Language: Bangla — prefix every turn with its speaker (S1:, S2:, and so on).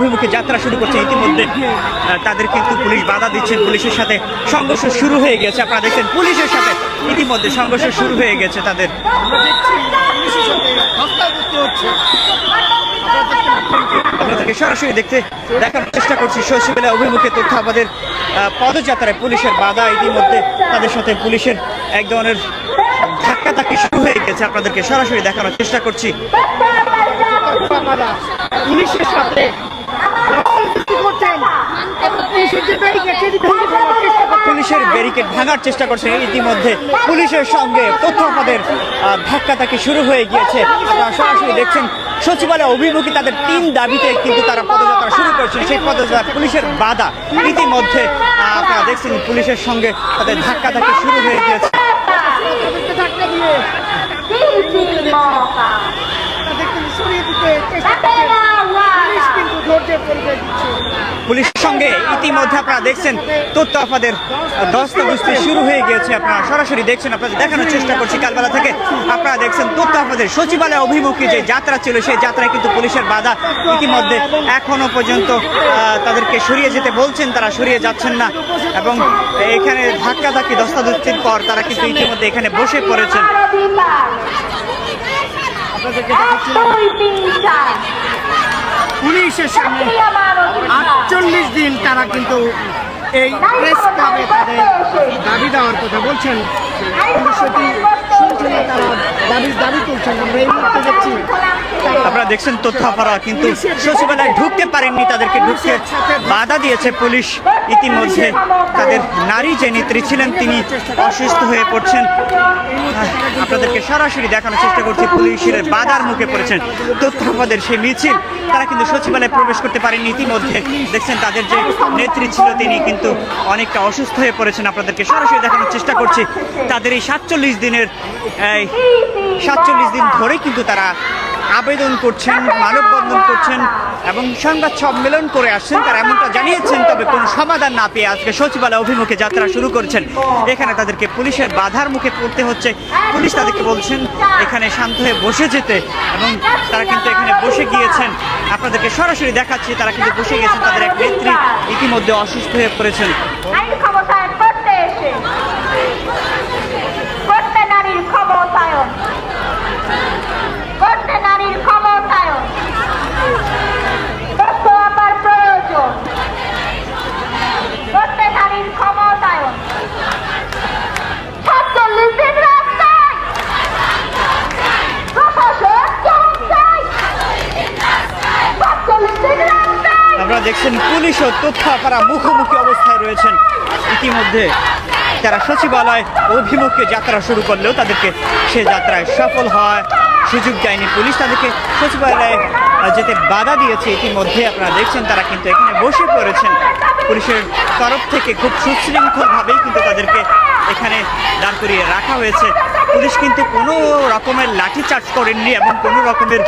S1: অভিমুখে যাত্রা শুরু করছে ইতিমধ্যে। তাদের কিন্তু পুলিশ বাধা দিচ্ছে। পুলিশের সাথে সংঘর্ষ শুরু হয়ে গেছে। আপনারা দেখছেন, পুলিশের সাথে ইতিমধ্যে সংঘর্ষ শুরু হয়ে গেছে তাদের। আপনাদেরকে সরাসরি দেখতে দেখার চেষ্টা করছি। সচিবালয় অভিমুখে তথ্য আমাদের পদযাত্রায় পুলিশের বাধা ইতিমধ্যে তাদের সাথে পুলিশের এক ধরনের ধাক্কা ধাক্কি শুরু হয়ে গেছে। আপনাদেরকে সরাসরি দেখানোর চেষ্টা করছি।
S2: পুলিশের সাথে পুলিশের ব্যারিকেড
S1: ভাঙার চেষ্টা করছে। ইতিমধ্যে পুলিশের সঙ্গে তথ্য আমাদের ধাক্কা ধাক্কি শুরু হয়ে গিয়েছে। সরাসরি দেখছেন, সচিবালয় অভিমুখী তাদের তিন দাবিতে কিন্তু তারা পদযাত্রা শুরু করেছেন। সেই পদযাত্রা পুলিশের বাধা। ইতিমধ্যে আপনারা দেখছেন, পুলিশের সঙ্গে তাদের ধাক্কা ধাক্কি শুরু হয়ে গিয়েছে। পুলিশের সঙ্গে ইতিমধ্যে আপনারা দেখছেন তথ্য আপনাদের দস্তবস্তি শুরু হয়ে গিয়েছে। আপনারা সরাসরি দেখছেন আপনাদের দেখানোর চেষ্টা করছি কালবেলা থেকে। আপনারা দেখছেন তথ্য আপনাদের সচিবালয় অভিমুখী যে যাত্রা ছিল সেই যাত্রায় কিন্তু পুলিশের বাধা ইতিমধ্যে এখনও পর্যন্ত আহ, তাদেরকে সরিয়ে যেতে বলছেন তারা সরিয়ে যাচ্ছেন না। এবং এখানে ধাক্কা ধাক্কি দস্তাদস্তির পর তারা কিন্তু ইতিমধ্যে এখানে বসে পড়েছেন।
S2: আপনাদেরকে পুলিশের সামনে আটচল্লিশ দিন তারা কিন্তু এই প্রেস ক্লাবে তাদের দাবি দেওয়ার কথা বলছেন। সেটি শুনছেন না তারা দাবি দাবি তুলছেন আমরা এই মুহূর্তে দেখছি তারা
S1: আপনারা দেখছেন আপনারা কিন্তু সচিবালয়ে ঢুকতে পারেননি তাদেরকে ঢুকতে বাধা দিয়েছে পুলিশ। ইতিমধ্যে তাদের নারী যে নেত্রী ছিলেন তিনি অসুস্থ হয়ে পড়ছেন। আপনাদেরকে সরাসরি দেখানোর চেষ্টা করছি পুলিশের বাধার মুখে পড়েছেন। তথ্য আমাদের সেই মিছিল তারা কিন্তু সচিবালয়ে প্রবেশ করতে পারেননি। ইতিমধ্যে দেখছেন তাদের যে নেত্রী ছিল তিনি কিন্তু অনেকটা অসুস্থ হয়ে পড়েছেন। আপনাদেরকে সরাসরি দেখানোর চেষ্টা করছি। তাদের এই সাতচল্লিশ দিনের এই সাতচল্লিশ দিন ধরে কিন্তু তারা আবেদন করছেন, মানববন্ধন করছেন এবং সংবাদ সম্মেলন করে আসছেন। তারা এমনটা জানিয়েছেন, তবে কোনো সমাধান না পেয়ে আজকে সচিবালয় অভিমুখে যাত্রা শুরু করেছেন। এখানে তাদেরকে পুলিশের বাধার মুখে পড়তে হচ্ছে। পুলিশ তাদেরকে বলছেন, এখানে শান্ত হয়ে বসে যেতে। এবং তারা কিন্তু এখানে বসে গিয়েছেন। আপনাদেরকে সরাসরি দেখাচ্ছি, তারা কিন্তু বসে গিয়েছেন। তাদের এক নেত্রী ইতিমধ্যে অসুস্থ হয়ে পড়েছেন
S3: আইন ক্ষমতায়ন করতে এসে করতে নারীর ক্ষমতায়ন করতে নারীর ক্ষমতায়ন তথ্য আমার প্রয়োজন করতে নারীর ক্ষমতায়ন সাতচল্লিশ দিন রাস্তায় প্রশাসন চমকায় সাতচল্লিশ দিন রাস্তায়
S1: আপনারা দেখছেন পুলিশ ও তথ্য আপনারা মুখোমুখি অবস্থায় রয়েছেন। ইতিমধ্যে তারা সচিবালয় অভিমুখে যাত্রা শুরু করলেও তাদেরকে সে যাত্রায় সফল হয় সুযোগ দেয়নি পুলিশ। তাদেরকে সচিবালয়ে যেতে বাধা দিয়েছে। ইতিমধ্যে আপনারা দেখছেন তারা কিন্তু এখানে বসে পড়েছেন। পুলিশের তরফ থেকে খুব সুশৃঙ্খলভাবেই কিন্তু তাদেরকে এখানে দাঁড় করিয়ে রাখা হয়েছে। পুলিশ কিন্তু কোনো রকমের লাঠিচার্জ করেননি এবং কোনো রকমের